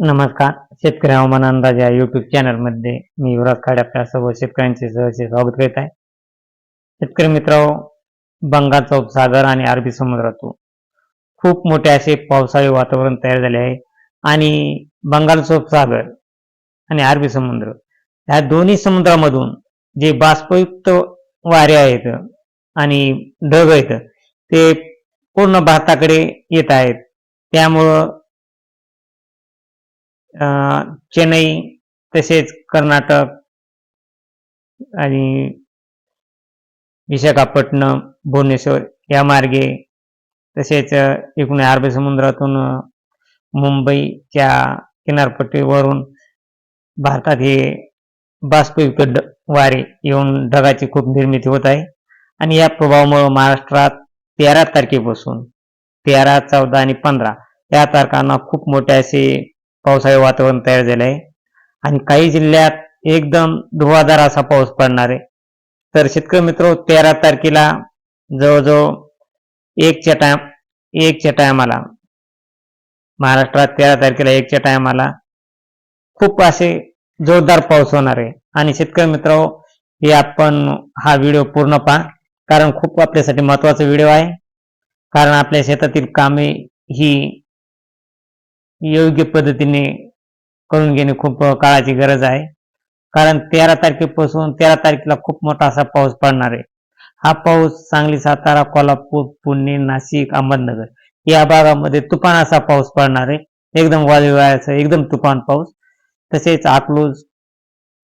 नमस्कार. शेतकरी हवामान अंदाज या युट्यूब चॅनलमध्ये मी युवराज खाडे आपल्या सर्व शेतकऱ्यांचे सहर्ष स्वागत करीत आहे. शेतकरी मित्र बंगालचा उपसागर आणि अरबी समुद्रातून खूप मोठे असे पावसाळी वातावरण तयार झाले आहे आणि बंगालचा उपसागर आणि अरबी समुद्र या दोन्ही समुद्रामधून जे बाष्पयुक्त वारे आहेत आणि ढग आहेत ते पूर्ण भारताकडे येत आहेत. त्यामुळं चेन्नई तसेच कर्नाटक आणि विशाखापट्टणम भुवनेश्वर या मार्गे तसेच एकूण अरबी समुद्रातून मुंबईच्या किनारपट्टीवरून भारतात हे बाष्पयुक्त ड- वारे येऊन ढगाची खूप निर्मिती होत आहे. आणि या प्रभावामुळे महाराष्ट्रात तेरा तारखेपासून तेरा चौदा आणि पंधरा या तारखांना खूप मोठे असे पावसाळी वातावरण तयार झाले आहे आणि काही जिल्ह्यात एकदम धुवाधार असा पाऊस पडणार आहे. तर शेतकरी मित्र तेरा तारखेला जवळजवळ एकच्या टायम एकच्या टायमाला महाराष्ट्रात तेरा तारखेला एकच्या टायमाला खूप असे जोरदार पाऊस होणार आहे. आणि शेतकरी मित्र हे आपण हा व्हिडिओ पूर्ण पहा. कारण खूप आपल्यासाठी महत्त्वाचा व्हिडिओ आहे. कारण आपल्या शेतातील कामे ही योग्य पद्धतीने करून घेणे खूप काळाची गरज आहे. कारण तेरा तारखेपासून तेरा तारखेला खूप मोठा असा पाऊस पडणार आहे. हा पाऊस सांगली सातारा कोल्हापूर पुणे नाशिक अहमदनगर या भागामध्ये तुफान असा पाऊस पडणार आहे. एकदम वादळाचा एकदम तुफान पाऊस. तसेच अकलूज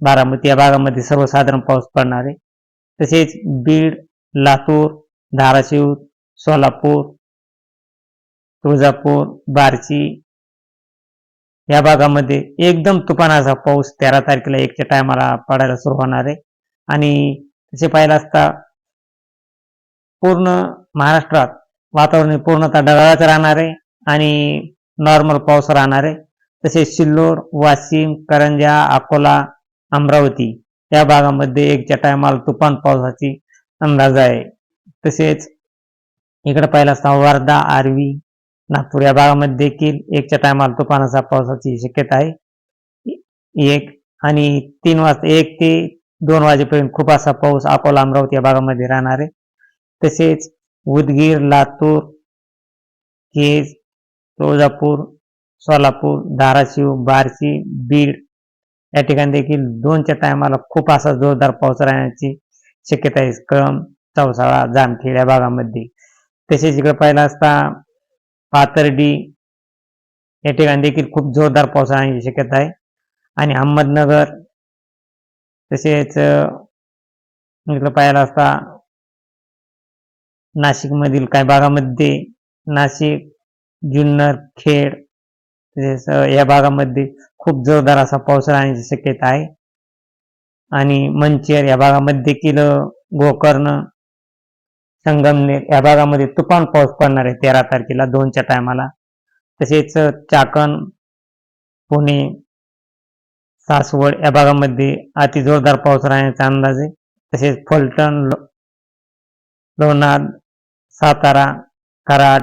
बारामती या भागामध्ये सर्वसाधारण पाऊस पडणार आहे. तसेच बीड लातूर धाराशिव सोलापूर तुळजापूर बार्शी या भागामध्ये एकदम तुफान असा पाऊस तेरा तारखेला एकच्या टायमाला पडायला सुरू होणार आहे. आणि तसे पाहिलं असता पूर्ण महाराष्ट्रात वातावरण पूर्णतः ढगाळाच राहणार आहे आणि नॉर्मल पाऊस राहणार आहे. तसेच सिल्लोड वाशिम करंजा अकोला अमरावती या भागामध्ये एकच्या टायमाला तुफान पावसाची अंदाज आहे. तसेच इकडे पाहिलं असता वर्धा आर्वी नागपूर या भागामध्ये देखील एकच्या टायमाला तुफानाचा पावसाची शक्यता आहे. एक आणि तीन वाजता एक ते दोन वाजेपर्यंत खूप असा पाऊस अकोला अमरावती या भागामध्ये राहणार आहे. तसेच उदगीर लातूर केज तुळजापूर सोलापूर धाराशिव बार्शी बीड या ठिकाणी देखील दोनच्या टायमाला खूप असा जोरदार पाऊस राहण्याची शक्यता आहे. कळम चौसाळा जामखेड या भागामध्ये. तसेच इकडे पाहिलं असता पाथर्डी या ठिकाणी देखील खूप जोरदार पाऊस राहण्याची शक्यता आहे. आणि अहमदनगर तसेच इकडं इकडे पाहायला असता नाशिकमधील काही भागामध्ये नाशिक जुन्नर खेड तसेच या भागामध्ये खूप जोरदार असा पाऊस राहण्याची शक्यता आहे. आणि मंचेर या भागामध्ये देखील गोकर्ण संगमनेर या भागामध्ये तुफान पाऊस पडणार आहे तेरा तारखेला दोनच्या टायमाला तसेच चाकण पुणे सासवड या भागामध्ये अति जोरदार पाऊस राहण्याचा अंदाज आहे. तसेच फलटण लो- लोणार सातारा कराड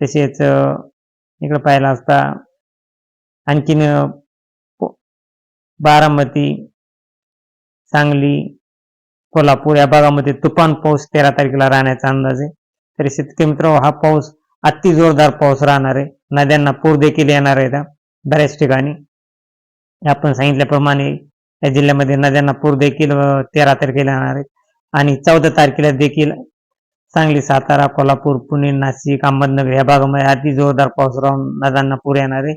तसेच इकडं इकडे पाहिला असता आणखीन बारामती सांगली कोल्हापूर या भागामध्ये तुफान पाऊस तेरा तारखेला राहण्याचा अंदाज आहे. तरी शेतकरी मित्र हा पाऊस अति जोरदार पाऊस राहणार आहे. नद्यांना पूर देखील येणार आहे त्या बऱ्याच ठिकाणी. आपण सांगितल्याप्रमाणे या जिल्ह्यामध्ये नद्यांना पूर देखील तेरा तारखेला येणार आहेत आणि चौदा तारखेला देखील सांगली सातारा कोल्हापूर पुणे नाशिक अहमदनगर या भागामध्ये अति जोरदार पाऊस राहून नद्यांना पूर येणार आहे.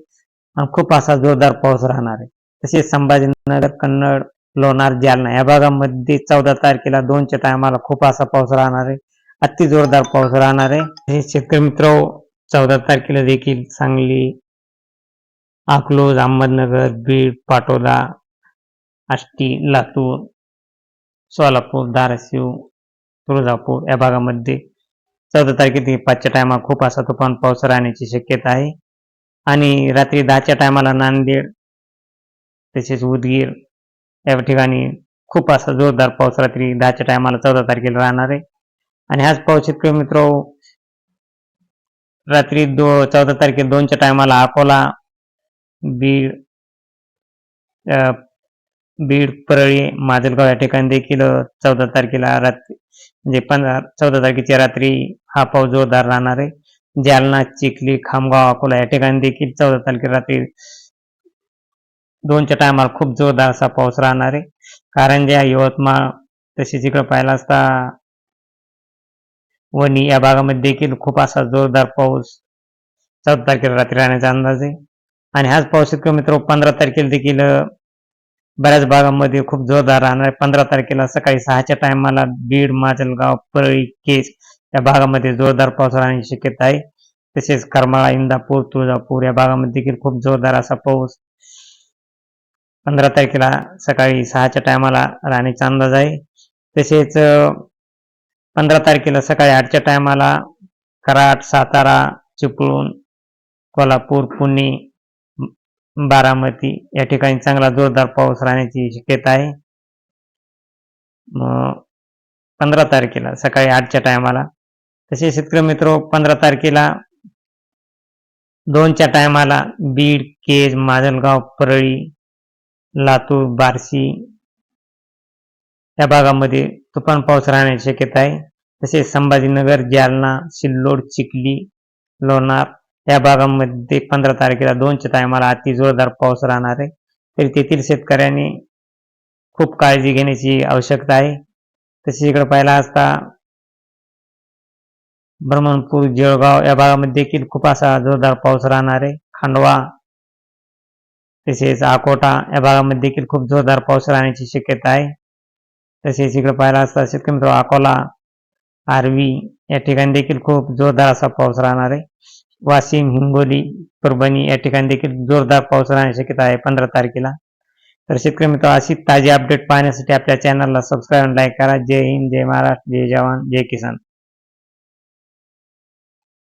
आणि खूप असा जोरदार पाऊस राहणार आहे. तसेच संभाजीनगर कन्नड लोणार जालना. या भागामध्ये चौदा तारखेला दोनच्या टायमाला खूप असा पाऊस राहणार आहे. अति जोरदार पाऊस राहणार आहे. हे शेतकरी मित्र चौदा तारखेला देखील सांगली अकलूज अहमदनगर बीड पाटोदा आष्टी लातूर सोलापूर धाराशिव तुळजापूर या भागामध्ये चौदा तारखे पाचच्या टायमाला खूप असा तुफान पाऊस राहण्याची शक्यता आहे. आणि रात्री दहाच्या टायमाला नांदेड तसेच उदगीर या ठिकाणी खूप असा जोरदार पाऊस रात्री दहाच्या टायमाला चौदा तारखेला राहणार आहे. आणि हाच पाऊस शेतकरी मित्र रात्री दो चौदा तारखे दोनच्या टायमाला अकोला बीड बीड परळी माजलगाव या ठिकाणी देखील चौदा तारखेला रात्री म्हणजे पंधरा चौदा तारखेच्या रात्री हा पाऊस जोरदार राहणार आहे. जालना चिखली खामगाव अकोला या ठिकाणी देखील चौदा तारखेला रात्री दोनच्या टायमाला खूप जोरदार असा पाऊस राहणार आहे. कारण कारंजा यवतमाळ तसेच इकडे पाहिला असता वणी या भागामध्ये देखील खूप असा जोरदार पाऊस चौदा तारखेला रात्री राहण्याचा अंदाज आहे. आणि हाच पाऊस इतकं मित्र पंधरा तारखेला देखील बऱ्याच भागामध्ये खूप जोरदार राहणार आहे. पंधरा तारखेला सकाळी सहाच्या टायमाला बीड माजलगाव परळी केज या भागामध्ये जोरदार पाऊस राहण्याची शक्यता आहे. तसेच करमाळा इंदापूर तुळजापूर या भागामध्ये देखील खूप जोरदार असा पाऊस पंधरा तारखेला सकाळी सहाच्या टायमाला राहण्याचा अंदाज आहे. तसेच पंधरा तारखेला सकाळी आठच्या टायमाला कराड सातारा चिपळूण कोल्हापूर पुणे बारामती या ठिकाणी चांगला जोरदार पाऊस राहण्याची शक्यता आहे. मग पंधरा तारखेला सकाळी आठच्या टायमाला तसे शेतकरी मित्र पंधरा तारखेला दोनच्या टायमाला बीड केज माजलगाव परळी लातूर बार्शी या भागामध्ये तुफान पाऊस राहण्याची शक्यता आहे. तसेच संभाजीनगर जालना सिल्लोड चिखली लोणार या भागामध्ये पंधरा तारखेला दोनच्या टायमाला अति जोरदार पाऊस राहणार आहे. तरी तेथील शेतकऱ्यांनी खूप काळजी घेण्याची आवश्यकता आहे. तसेच इकडे पाहिला असता ब्रह्मणपूर जळगाव या भागामध्ये देखील खूप असा जोरदार पाऊस राहणार आहे. खांडवा तसेच अकोटा या भागामध्ये देखील खूप जोरदार पाऊस राहण्याची शक्यता आहे. तसेच इकडे पाहिला असता शेतकरी मित्र अकोला आर्वी या ठिकाणी देखील खूप जोरदार असा पाऊस राहणार आहे. वाशिम हिंगोली परभणी या ठिकाणी देखील जोरदार पाऊस राहण्याची शक्यता आहे पंधरा तारखेला. तर शेतकरी मित्र अशी ताजी अपडेट पाहण्यासाठी आपल्या चॅनलला सबस्क्राईब लाईक करा. जय हिंद जय महाराष्ट्र जय जवान जय किसान.